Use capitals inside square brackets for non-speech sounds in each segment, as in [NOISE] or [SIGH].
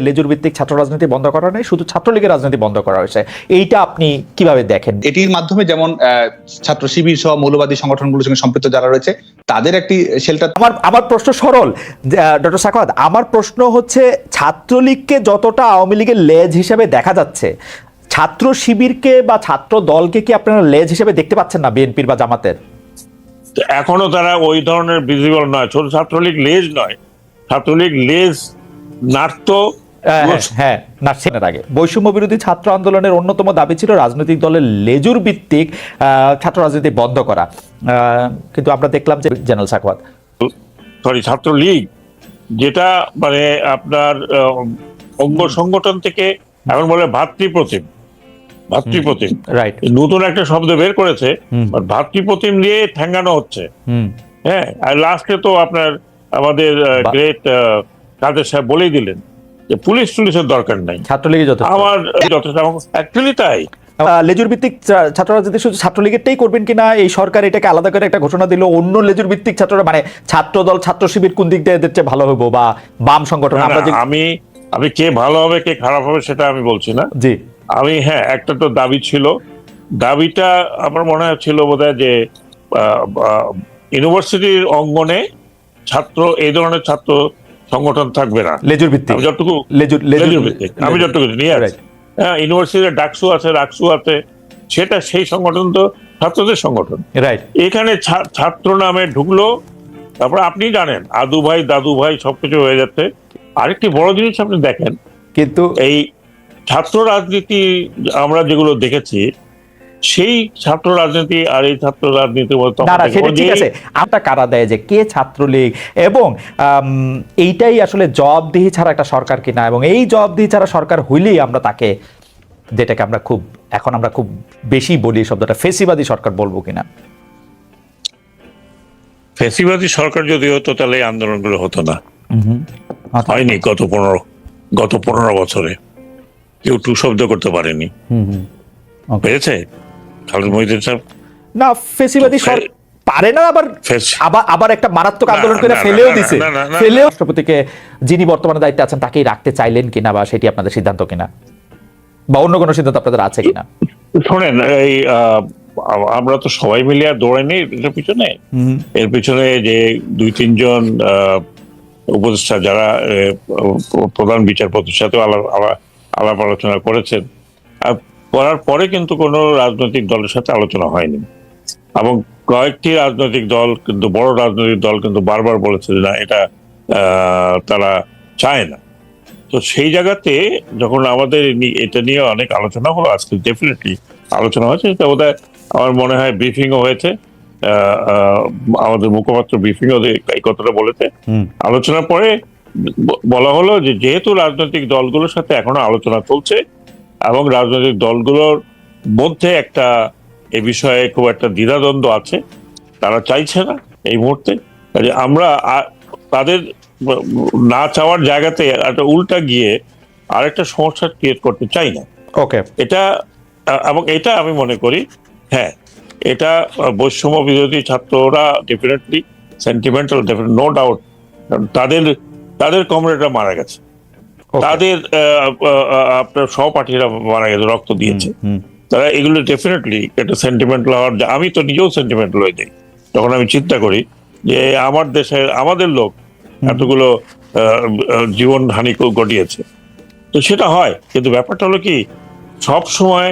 লেজুর ভিত্তিক ছাত্র রাজনীতি বন্ধ করা নেই শুধু ছাত্রলীগের রাজনীতি বন্ধ করা হয়েছে। এইটা আপনি কীভাবে দেখেন? এটির মাধ্যমে যেমন আহ, ছাত্র শিবির সহ মৌলবাদী সংগঠনগুলোর সঙ্গে সম্পৃক্ত যারা রয়েছে তাদের একটি শেল্টার আমার আমার প্রশ্ন সরল ডক্টর সাখাওয়াত আমার প্রশ্ন হচ্ছে ছাত্রলীগকে যতটা আওয়ামী লীগের লেজ হিসেবে দেখা যাচ্ছে ছাত্র শিবিরকে বা ছাত্র দলকে কি আপনারা লেজ হিসেবে দেখতে পাচ্ছেন না বিএনপির বা জামাতের? তো এখনও তারা ওই ধরনের ভিজিবল নয়। ছোট ছাত্রলীগ লেজ নয় ছাত্রলীগ লেজ নাট্য হ্যাঁ, হ্যাঁ না আগে। বৈষম্য বিরোধী ছাত্র আন্দোলনের অন্যতম দাবি ছিল রাজনৈতিক দলের লেজুর ভিত্তিক ছাত্র রাজনীতি বন্ধ করা। কিন্তু আমরা দেখলাম যে জেনারেল সাকওয়াত সরি ছাত্রলীগ যেটা মানে আপনার অঙ্গ সংগঠন থেকে এখন বলে ভাতৃপ্রতিম। ভাতৃপ্রতিম। রাইট নতুন একটা শব্দ বের করেছে ভাতৃপ্রতিম দিয়ে ঠ্যাঙ্গানো হচ্ছে। হ্যাঁ আর লাস্টে তো আপনার আমাদের গ্রেট কাদের সাহেব বলেই দিলেন। যে পুলিশ টুলিশের দরকার নাই। ছাত্রলীগের যথেষ্ট। আমার যথেষ্ট অ্যাকচুয়ালি তাই। লেজুর ভিত্তিক ছাত্র রাজনীতি শুধু ছাত্রলীগেরটাই করবেন কিনা এই সরকার এটাকে আলাদা করে একটা ঘোষণা দিল অন্য লেজুর ভিত্তিক ছাত্ররা মানে ছাত্র দল ছাত্র শিবির কোন দিক দিয়ে এদের চেয়ে ভালো হব বা বাম সংগঠন আমরা আমি আমি কে ভালো হবে কে খারাপ হবে সেটা আমি বলছি না। জি। আমি হ্যাঁ একটা তো দাবি ছিল। দাবিটা আমার মনে ছিল বোধহয় যে ইউনিভার্সিটির অঙ্গনে ছাত্র এই ধরনের ছাত্র সংগঠন থাকবে না। লেজুর ভিত্তিক। যতটুকু লেজুর লেজুর ভিত্তিক। আমি যতটুকু নিয়ে Right. হ্যাঁ ইউনিভার্সিটির ডাকসু আছে রাকসু আছে সেটা সেই সংগঠন তো ছাত্রদের সংগঠন। রাইট এখানে ছাত্র নামে ঢুকলো তারপর আপনি জানেন আদু ভাই দাদু ভাই সবকিছু হয়ে যাচ্ছে। আরেকটি বড় জিনিস আপনি দেখেন কিন্তু এই ছাত্র রাজনীতি আমরা যেগুলো দেখেছি সেই ছাত্র রাজনীতি আর এই ছাত্র না না সেটা ঠিক আছে। আমটা কারা দেয় যে কে ছাত্রলীগ? এবং এইটাই আসলে জবাবদিহি ছাড়া একটা সরকার কিনা। এবং এই জবাবদিহি ছাড়া সরকার হইলেই আমরা তাকে যেটাকে আমরা খুব এখন আমরা খুব বেশি বলি শব্দটা ফেসিবাদী সরকার বলব কিনা। ফ্যাসিবাদী সরকার যদি হতো তাহলে এই আন্দোলনগুলো হতো না। হয়নি গত পনেরো গত পনেরো বছরে। কেউ টু শব্দ করতে পারেনি। হুম, হুম। Okay. পেরেছে খালেদ মহিদিন সাহেব? না ফেসিবাদী সর ফে- পারে না আবার আবার আবার একটা মারাত্মক আন্দোলন করে ফেলেও দিছে। ফেলেও রাষ্ট্রপতিকে যিনি বর্তমানে দায়িত্বে আছেন তাকেই রাখতে চাইলেন কিনা বা সেটি আপনাদের সিদ্ধান্ত কিনা? বা অন্য কোনো সিদ্ধান্ত আপনাদের আছে কিনা? শোনেন এই আমরা তো সবাই মিলে আর দৌড়াইনি এটার পিছনে। এর পিছনে যে দুই তিনজন উপদেষ্টা যারা প্রধান বিচারপতির সাথে আলাপ আলাপ- আলোচনা করেছেন। করার পরে কিন্তু কোনো রাজনৈতিক দলের সাথে আলোচনা হয়নি। এবং কয়েকটি রাজনৈতিক দল কিন্তু বড় রাজনৈতিক দল কিন্তু বারবার বলেছে যে না এটা তারা চায় না। তো সেই জায়গাতে যখন আমাদের এটা নিয়ে অনেক আলোচনা হলো আজকে ডেফিনেটলি আলোচনা হয়েছে। সেটা বোধহয় আমার মনে হয় ব্রিফিংও হয়েছে। আমাদের মুখপাত্র ব্রিফিংও এই কথাটা বলেছে। আলোচনার পরে বলা হলো যে যেহেতু রাজনৈতিক দলগুলোর সাথে এখনও আলোচনা চলছে এবং রাজনৈতিক দলগুলোর মধ্যে একটা এ বিষয়ে খুব একটা দ্বিধাদ্বন্দ্ব আছে। তারা চাইছে না এই মুহূর্তে। কাজে আমরা তাদের না চাওয়ার জায়গাতে একটা উল্টা গিয়ে আরেকটা সমস্যা ক্রিয়েট করতে চাই না। ওকে এটা এবং এটা আমি মনে করি হ্যাঁ এটা বৈষম্য বিরোধী ছাত্ররা ডেফিনেটলি সেন্টিমেন্টাল নো ডাউট তাদের তাদের কমরেডরা মারা গেছে। তাদের আপনার সহপাঠীরা মারা গেছে রক্ত দিয়েছে। তারা এগুলো ডেফিনেটলি একটা সেন্টিমেন্টাল হওয়ার আমি তো নিজেও সেন্টিমেন্টাল হয়ে যাই। তখন আমি চিন্তা করি যে আমার দেশের আমাদের লোক এতগুলো জীবন হানি ঘটিয়েছে। তো সেটা হয় কিন্তু ব্যাপারটা হলো কি সব সময়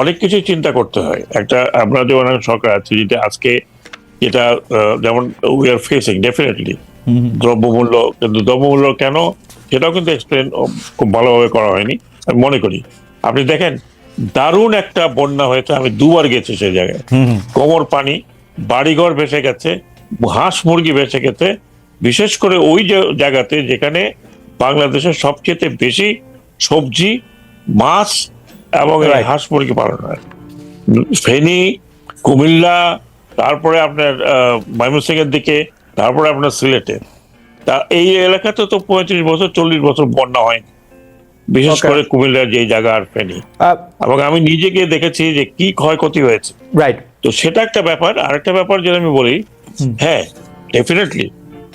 অনেক কিছু চিন্তা করতে হয়। একটা আমরা যেমন সরকার আছে যেটা আজকে যেটা যেমন উই আর ফেসিং ডেফিনেটলি দ্রব্যমূল্য কিন্তু দ্রব্যমূল্য কেন সেটাও কিন্তু এক্সপ্লেন খুব ভালোভাবে করা হয়নি। আমি মনে করি আপনি দেখেন দারুণ একটা বন্যা হয়েছে আমি দুবার গেছি সেই জায়গায়। কোমর পানি বাড়িঘর ভেসে গেছে হাঁস মুরগি ভেসে গেছে। বিশেষ করে ওই যে- জায়গাতে যেখানে বাংলাদেশের সবচেয়ে বেশি সবজি মাছ এবং হাঁস মুরগি পালন হয়। ফেনী কুমিল্লা তারপরে আপনার ময়মনসিং এর দিকে তারপরে আপনার সিলেটে। তা এই এলাকাতে তো পঁয়ত্রিশ বছর চল্লিশ বছর বন্যা হয় বিশেষ করে কুমিল্লার যে জায়গা আর ফেনী। এবং আমি নিজে গিয়ে দেখেছি যে কি ক্ষয়ক্ষতি হয়েছে। রাইট তো সেটা একটা ব্যাপার। আরেকটা ব্যাপার যেটা আমি বলি হ্যাঁ ডেফিনেটলি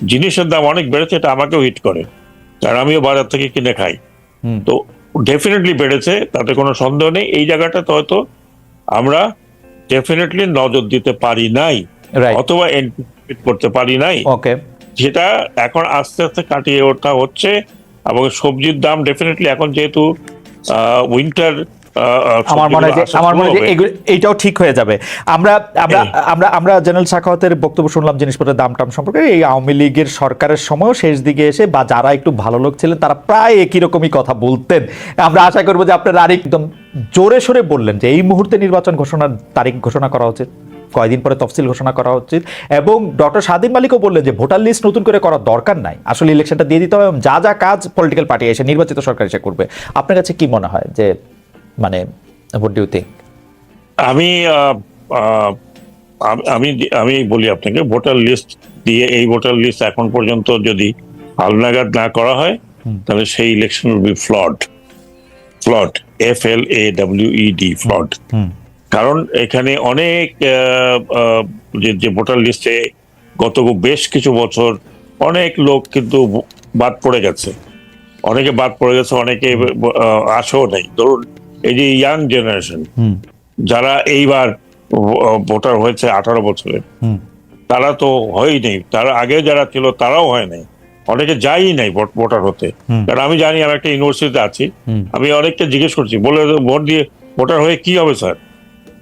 জিনিসের দাম অনেক বেড়েছে এটা আমাকেও হিট করে। কারণ আমিও বাজার থেকে কিনে খাই। তো ডেফিনেটলি বেড়েছে তাতে কোনো সন্দেহ নেই। এই জায়গাটাতে হয়তো আমরা ডেফিনেটলি নজর দিতে পারি নাই। অথবা করতে পারি নাই। ওকে যেটা এখন আস্তে আস্তে কাটিয়ে ওঠা হচ্ছে এবং সবজির দাম ডেফিনেটলি এখন যেহেতু উইন্টার আমার মনে হয় আমার মনে হয় এইটাও ঠিক হয়ে যাবে। আমরা আমরা আমরা আমরা জেনারেল শাখাওয়াতের বক্তব্য শুনলাম জিনিসপত্রের দাম টাম সম্পর্কে। এই আওয়ামী লীগের সরকারের সময়ও শেষ দিকে এসে বা যারা একটু ভালো লোক ছিলেন তারা প্রায় একই রকমই কথা বলতেন। আমরা আশা করব যে আপনারা আর একদম জোরে সোরে বললেন যে এই মুহূর্তে নির্বাচন ঘোষণার তারিখ ঘোষণা করা উচিত। কয়দিন পরে তফসিল ঘোষণা করা উচিত। এবং ডক্টর স্বাধীন মালিকও বললেন যে ভোটার লিস্ট নতুন করে করার দরকার নাই। আসলে ইলেকশনটা দিয়ে দিতে হবে এবং যা যা কাজ পলিটিক্যাল পার্টি এসে নির্বাচিত সরকার এসে করবে। আপনার কাছে কি মনে হয় যে মানে হোয়াট ডু থিঙ্ক আম- আমি আমি বলি আপনাকে ভোটার লিস্ট দিয়ে এই ভোটার লিস্ট এখন পর্যন্ত যদি হালনাগাদ না করা হয় তাহলে সেই election will be flawed flawed F L A W E D flawed কারণ এখানে অনেক যে ভোটার লিস্টে গত বেশ কিছু বছর অনেক লোক কিন্তু বাদ পড়ে গেছে। অনেকে বাদ পড়ে গেছে অনেকে আসেও নেই। ধরুন এই যে ইয়াং জেনারেশন যারা এইবার ভোটার হয়েছে আঠারো বছরে তারা তো হয়ই নেই। তারা আগে যারা ছিল তারাও হয় নাই। অনেকে যাই নাই ভোটার হতে। কারণ আমি জানি আমি একটা ইউনিভার্সিটিতে আছি। আমি অনেককে জিজ্ঞেস করছি বলে ভোট দিয়ে ভোটার হয়ে কি হবে স্যার?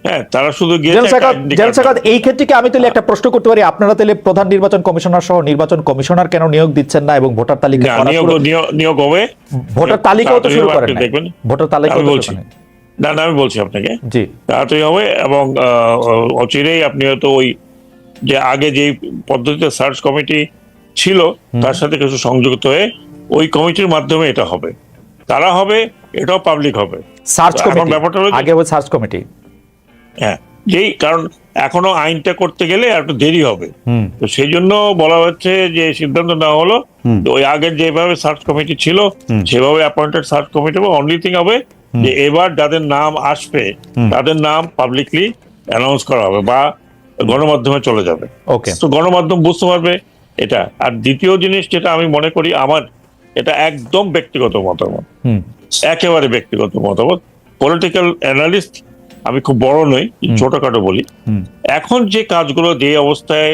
হ্যাঁ তারা শুধু জেনারেল সাকাত এই ক্ষেত্রে কি আমি তাহলে একটা প্রশ্ন করতে পারি? আপনারা তাহলে প্রধান নির্বাচন কমিশনার সহ নির্বাচন কমিশনার কেন নিয়োগ দিচ্ছেন না এবং ভোটার তালিকা নিয়োগ হবে। ভোটার তালিকাও তো শুরু করেন দেখবেন। ভোটার তালিকা বলছি। না না আমি বলছি আপনাকে। জি। তাড়াতাড়ি হবে এবং অচিরেই আপনি হয়তো ওই যে আগে যে পদ্ধতিতে সার্চ কমিটি ছিল তার সাথে কিছু সংযুক্ত হয়ে ওই কমিটির মাধ্যমে এটা হবে। তারা হবে এটাও পাবলিক হবে। Search committee. ব্যাপারটা আগে সার্চ কমিটি। হ্যাঁ যেই কারণ এখনও আইনটা করতে গেলে একটু দেরি হবে। তো সেই জন্য বলা হচ্ছে যে সিদ্ধান্ত নেওয়া হলো। ওই আগের যেভাবে সার্চ কমিটি ছিল সেভাবে অ্যাপয়েন্টেড সার্চ কমিটি হবে অনলি থিং হবে যে এবার যাদের নাম আসবে তাদের নাম পাবলিকলি অ্যানাউন্স করা হবে বা গণমাধ্যমে চলে যাবে। ওকে তো গণমাধ্যম বুঝতে পারবে এটা। আর দ্বিতীয় জিনিস যেটা আমি মনে করি আমার এটা একদম ব্যক্তিগত মতামত। হুম। একেবারে ব্যক্তিগত মতামত। পলিটিক্যাল অ্যানালিস্ট আমি খুব বড় নই ছোটখাটো বলি। এখন যে কাজগুলো যে অবস্থায়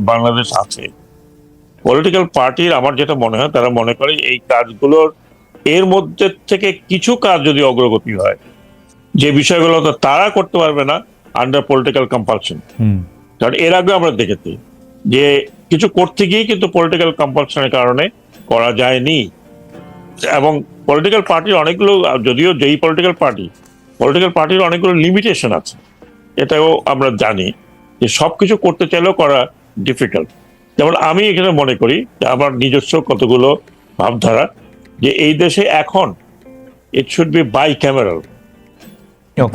বাংলাদেশ আছে পলিটিক্যাল পার্টির আমার যেটা মনে হয় তারা মনে করে এই কাজগুলোর এর মধ্যে থেকে কিছু কাজ যদি অগ্রগতি হয় যে বিষয়গুলো তো তারা করতে পারবে না আন্ডার পলিটিক্যাল কম্পালশন কারণ এর আগে আমরা দেখেছি যে কিছু করতে গিয়ে কিন্তু পলিটিক্যাল কম্পালশনের কারণে করা যায়নি। এবং পলিটিক্যাল পার্টির অনেকগুলো যদিও যেই পলিটিক্যাল পার্টি পলিটিক্যাল পার্টির অনেকগুলো লিমিটেশন আছে। এটাও আমরা জানি যে সবকিছু করতে চাইলেও করা ডিফিকাল্ট যেমন আমি এখানে মনে করি যে আমার নিজস্ব কতগুলো ভাবধারা যে এই দেশে এখন it should be bicameral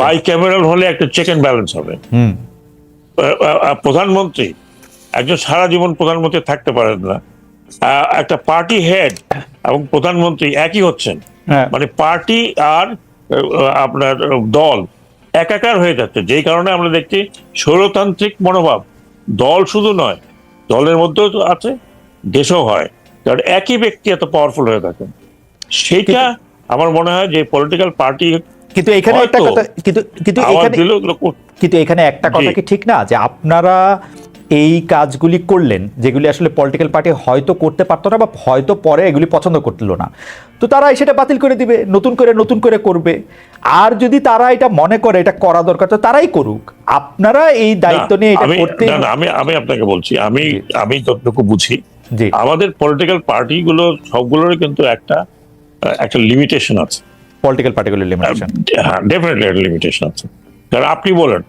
bicameral হলে একটা চেক অ্যান্ড ব্যালেন্স হবে। প্রধানমন্ত্রী একজন সারা জীবন প্রধানমন্ত্রী থাকতে পারেন না। একটা পার্টি হেড এবং প্রধানমন্ত্রী একই হচ্ছেন। হ্যাঁ। মানে পার্টি আর আপনার দল একাকার হয়ে যাচ্ছে। যেই কারণে আমরা দেখছি স্বৈরতান্ত্রিক মনোভাব। দল শুধু নয় দলের মধ্যেও তো আছে দেশও হয়। কারণ একই ব্যক্তি এত পাওয়ারফুল হয়ে থাকেন। সেটা আমার মনে হয় যে পলিটিক্যাল পার্টি কিন্তু এখানে একটা কথা কিন্তু কিন্তু এখানে কিন্তু এখানে একটা কথা। কি ঠিক না? যে আপনারা এই কাজগুলি করলেন যেগুলি আসলে পলিটিক্যাল পার্টি হয়তো করতে পারতো না বা হয়তো পরে এগুলি পছন্দ করল না। তো তারা সেটা বাতিল করে দিবে নতুন করে নতুন করে করবে। আর যদি তারা এটা মনে করে এটা করা দরকার তো তারাই করুক। আপনারা এই দায়িত্ব নিয়ে এটা করতে আমি আমি আপনাকে বলছি আমি আমি যতটুকু বুঝি জি। আমাদের পলিটিক্যাল পার্টিগুলো সবগুলোরই কিন্তু একটা একটা লিমিটেশন আছে। পলিটিক্যাল পার্টিগুলির লিমিটেশন হ্যাঁ ডেফিনেটলি একটা লিমিটেশন আছে। কারণ আপনি বলেন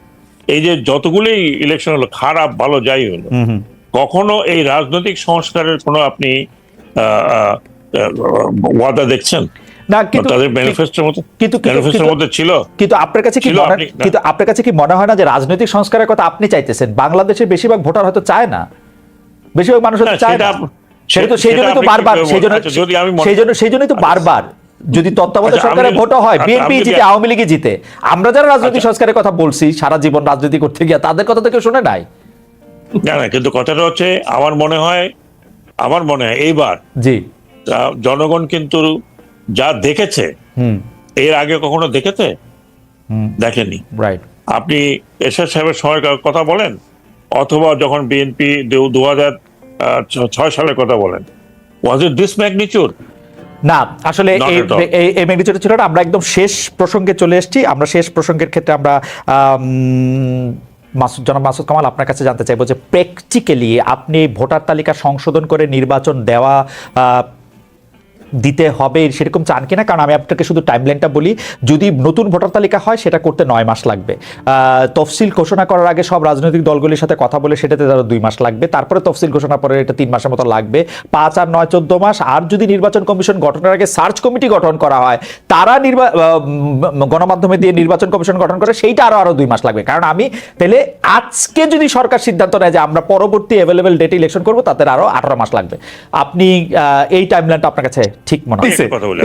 এই যে যতগুলোই ইলেকশন হলো খারাপ ভালো যাই হলো কখনো এই রাজনৈতিক সংস্কারের কোনো আপনি ওয়াদা দেখছেন? না কিন্তু তাদের ম্যানিফেস্টোর মধ্যে কিন্তু- ম্যানিফেস্টোর মধ্যে ছিল? কিন্তু আপনার কাছে কি মনে। কিন্তু আপনার কাছে কি মনে হয় না যে রাজনৈতিক সংস্কারের কথা আপনি চাইতেছেন? বাংলাদেশের বেশিরভাগ ভোটার হয়তো চায় না। বেশিরভাগ মানুষ চায় না। সেটা তো সেই সেটা জন্যই তো বারবার সেই জন্য? আচ্ছা, সেই জন্য সেই জন্যই তো বারবার যদি তত্ত্বাবধায়ক আচ্ছা, সরকারের আমি- হয় আচ্ছা, বিএনপি জিতে আওয়ামী লীগই জিতে। আমরা যারা রাজনৈতিক আচ্ছা। সংস্কারের কথা বলছি সারা জীবন রাজনীতি করতে গিয়ে তাদের কথা তো কেউ শুনে নাই? না না কিন্তু কথাটা হচ্ছে আমার মনে হয় আমার মনে হয় এইবার জি। জনগণ কিন্তু যা দেখেছে হুম। এর আগে কখনো দেখেছে? হুম। দেখেনি। রাইট আপনি এরশাদ সাহেবের সময় কথা বলেন অথবা যখন বিএনপি দু হাজার ছয় সালের কথা বলেন। ওয়াজ ইট দিস ম্যাগনিচিউড না আসলে এই ম্যাগনিচিউড ছিল না আমরা একদম শেষ প্রসঙ্গে চলে এসেছি। আমরা শেষ প্রসঙ্গের ক্ষেত্রে আমরা আম, মাসুদ জনাব মাসুদ কামাল আপনার কাছে জানতে চাইব যে প্র্যাকটিক্যালি আপনি ভোটার তালিকা সংশোধন করে নির্বাচন দেওয়া আহ, দিতে হবে সেরকম চান কিনা? কারণ আমি আপনাকে শুধু টাইমলাইনটা বলি, যদি নতুন ভোটার তালিকা হয়, সেটা করতে নয় মাস লাগবে। তফসিল ঘোষণা করার আগে সব রাজনৈতিক দলগুলির সাথে কথা বলে সেটাতে তারা দুই মাস লাগবে। তারপরে তফসিল ঘোষণা পরে এটা তিন মাসের মতো লাগবে। পাঁচ আর নয় চোদ্দ মাস। আর যদি নির্বাচন কমিশন গঠনের আগে সার্চ কমিটি গঠন করা হয়, তারা নির্বা গণমাধ্যমে দিয়ে নির্বাচন কমিশন গঠন করে, সেইটা আরও আরও দুই মাস লাগবে। কারণ আমি তাহলে আজকে যদি সরকার সিদ্ধান্ত নেয় যে আমরা পরবর্তী অ্যাভেলেবেল ডেটে ইলেকশন করব তাদের আরও আঠারো মাস লাগবে। আপনি এই টাইমলাইনটা আপনার কাছে ঠিক মনে একটা কথা বলি।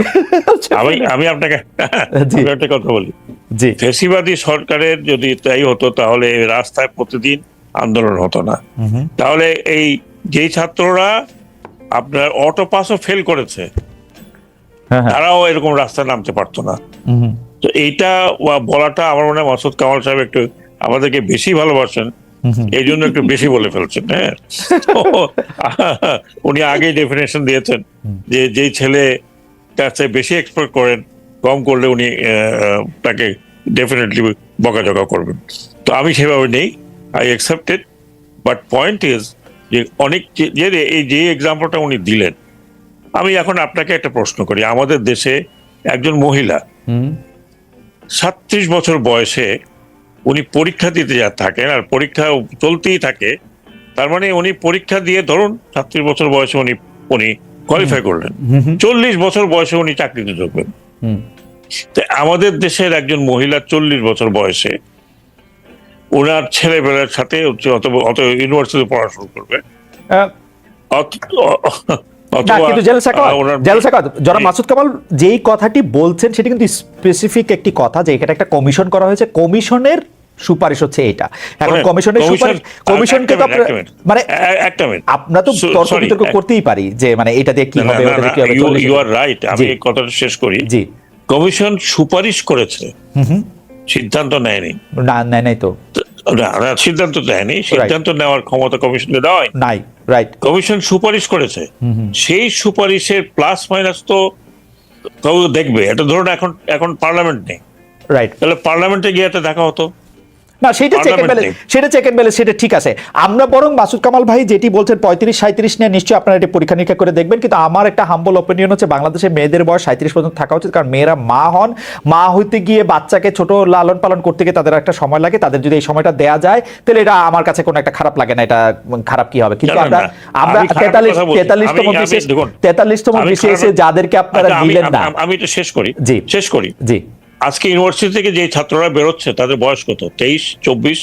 আমি আমি আপনাকে একটা কথা বলি। জি। ফেসিবাদী সরকারের যদি তাই হতো তাহলে রাস্তায় প্রতিদিন আন্দোলন হতো না। তাহলে এই যেই ছাত্ররা আপনার অটো পাসও ফেল করেছে হ্যাঁ হ্যাঁ। তারাও এরকম রাস্তায় নামতে পারতো না। তো এইটা বলাটা আমার মনে হয় মাসুদ কামাল সাহেব একটু আমাদেরকে বেশি ভালোবাসেন। এই জন্য একটু বেশি বলে ফেলছেন হ্যাঁ? [LAUGHS] উনি আগেই ডেফিনেশন দিয়েছেন যে যেই ছেলে তার চেয়ে বেশি এক্সপেক্ট করেন কম করলে উনি তাকে ডেফিনেটলি বকাঝকা করবেন। তো আমি সেভাবে নেই I accepted but point is যে অনেক যে- এই যে এক্সাম্পলটা উনি দিলেন আমি এখন আপনাকে একটা প্রশ্ন করি। আমাদের দেশে একজন মহিলা সাতত্রিশ বছর বয়সে উনি পরীক্ষা দিতে যা থাকেন আর পরীক্ষা চলতেই থাকে তার মানে উনি পরীক্ষা দিয়ে ধরুন সাতত্রিশ বছর বয়সে উনি উনি কোয়ালিফাই করলেন। চল্লিশ বছর বয়সে উনি চাকরিতে ঢুকবেন। হুম। তো আমাদের দেশের একজন মহিলা চল্লিশ বছর বয়সে ওনার ছেলেবেলার সাথে অত অত ইউনিভার্সিটি পড়াশোনা করবে। না কিন্তু জেল সাকাত জেল সাকাত জনাব মাসুদ কামাল যেই কথাটি বলছেন সেটা কিন্তু স্পেসিফিক একটি কথা যে এখানে একটা কমিশন করা হয়েছে। কমিশনের সুপারিশ হচ্ছে এটা এখন কমিশনের সুপারিশ কমিশনকে তো মানে একটা মিনিট আমরা তো তর্ক বিতর্ক করতেই পারি যে মানে এটা দিয়ে কি হবে না, ওটা দিয়ে কি হবে you- চল্লিশ- you আমি এই কথাটা শেষ করি। জি। কমিশন সুপারিশ করেছে। হুম হুম। সিদ্ধান্ত নেয়নি। না নাই নাই তো- না, সিদ্ধান্ত দেয়নি। সিদ্ধান্ত নেওয়ার ক্ষমতা কমিশনকে দেওয়া। নাই রাইট কমিশন সুপারিশ করেছে। সেই সুপারিশের প্লাস মাইনাস তো কেউ দেখবে। এটা ধরুন এখন এখন পার্লামেন্ট নেই। রাইট তাহলে পার্লামেন্টে গিয়ে এটা দেখা হতো। না সেটা চেক Parliament ব্যালেন্স সেটা চেক এন্ড ব্যালেন্স সেটা ঠিক আছে। আমরা বরং মাসুদ কামাল ভাই যেটি বলছেন পঁয়ত্রিশ সাঁত্রিশ নিয়ে নিশ্চয়ই আপনারা এটি পরীক্ষা নিরীক্ষা করে দেখবেন কিন্তু আমার একটা হাম্বল অপিনিয়ন হচ্ছে বাংলাদেশে মেয়েদের বয়স সাঁত্রিশ পর্যন্ত থাকা উচিত কারণ মেয়েরা মা হন। মা হইতে গিয়ে বাচ্চাকে ছোট লালন পালন করতে গিয়ে তাদের একটা সময় লাগে তাদের যদি এই সময়টা দেয়া যায় তাহলে এটা আমার কাছে কোনো একটা খারাপ লাগে না এটা খারাপ কি হবে? কিন্তু আমরা আমরা তেতাল্লিশ। তেতাল্লিশতম বিশেষ তেতাল্লিশতম বিশেষে যাদেরকে আপনারা আচ্ছা, দিলেন না। আমি এটা শেষ করি। জি। শেষ করি। জি। আজকে ইউনিভার্সিটি থেকে যে ছাত্ররা বেরোচ্ছে তাদের বয়স কত? তেইশ চব্বিশ?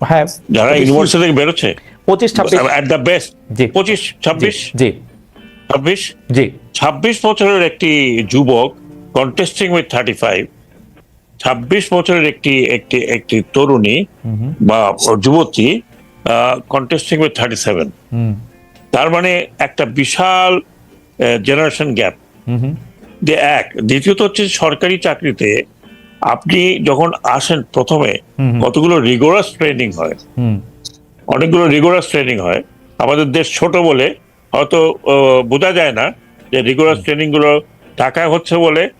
হ্যাঁ যারা ইউনিভার্সিটি থেকে বেরোচ্ছে? পঁচিশ ছাব্বিশ। At the best. পঁচিশ ছাব্বিশ? জি ছাব্বিশ? জি। ছাব্বিশ বছরের একটি যুবক কন্টেস্টিং উইথ থার্টি ফাইভ ছাব্বিশ বছরের একটি একটি একটি তরুণী বা যুবতী contesting with thirty seven hmm. তার মানে একটা বিশাল জেনারেশন গ্যাপ হুম হুম। যে এক। দ্বিতীয়ত হচ্ছে সরকারি চাকরিতে আপনি যখন আসেন প্রথমে। কতগুলো রিগোরাস ট্রেনিং হয়। অনেকগুলো রিগোরাস ট্রেনিং হয়। আমাদের দেশ ছোট বলে হয়তো বোঝা যায় না যে রিগোরাস ট্রেনিংগুলো টাকায় হচ্ছে বলে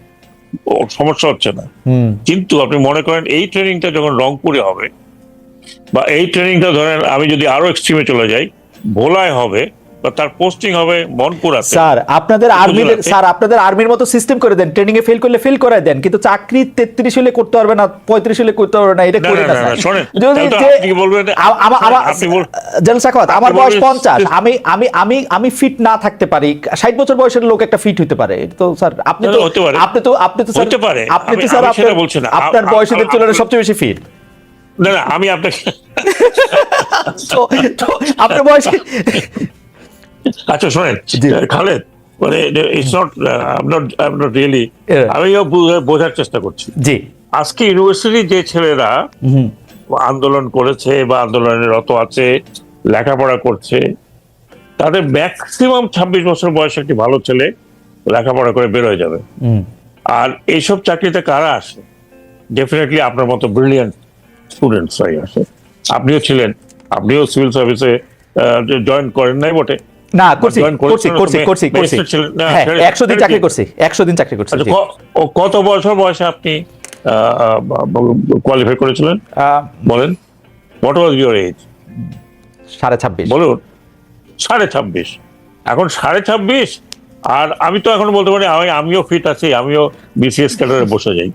সমস্যা হচ্ছে না। কিন্তু আপনি মনে করেন এই ট্রেনিংটা যখন রংপুরে হবে বা এই ট্রেনিংটা ধরেন আমি যদি আরও এক্সট্রিমে চলে যাই ভোলায় হবে তার পোস্টিং হবে স্যার আপনাদের আর্মিদের স্যার আপনাদের আর্মির মতো সিস্টেম করে দেন। ট্রেনিং এ ফেল করলে ফেল করে দেন কিন্তু চাকরি তেত্রিশ হলে করতে পারবে না পঁয়ত্রিশ হলে করতে পারবে না এটা করে না, আপনি বলবেন? যে- আ- আমা- আমা- আপনি বল- জেলসা কথা, আমার বয়স বলবেন- পঞ্চাশ আমি আমি আমি আমি ফিট না থাকতে পারি। ষাট বছর বয়সের লোক একটা ফিট হতে পারে। তো স্যার আপনি তো। আপনি তো আপনি তো স্যার পারে। আপনি তো স্যার আপনার আ- তুলনায় সবচেয়ে বেশি ফিট না না আমি আপনাকে [LAUGHS] আপনার বয়সে আচ্ছা শোনেন খালেদ মানে it's not not I not really. আমিও বোঝার চেষ্টা করছি। জি। আজকে ইউনিভার্সিটি যে ছেলেরা আন্দোলন করেছে বা আন্দোলনের রত আছে লেখাপড়া করছে তাদের ম্যাক্সিমাম ছাব্বিশ বছর বয়সে একটি ভালো ছেলে লেখাপড়া করে বের হয়ে যাবে। হুম, আর এইসব চাকরিতে কারা আসে? ডেফিনেটলি আপনার মতো ব্রিলিয়ান্ট স্টুডেন্টসরাই আসে। আপনিও ছিলেন আপনিও সিভিল সার্ভিসে জয়েন করেন নাই বটে। না করছি করছি করছি করছি করছি হ্যাঁ একশো দিন চাকরি করছি একশো দিন চাকরি করছি ও কত বছর বয়সে আপনি কোয়ালিফাই করেছিলেন? বলেন। হোয়াট ওয়াজ ইউর এজ সাড়ে ছাব্বিশ। বলুন। সাড়ে ছাব্বিশ। এখন সাড়ে ছাব্বিশ? আর আমি তো এখন বলতে পারি আমি আমিও ফিট আছি আমিও বিসিএস ক্যাডারে বসে যাই।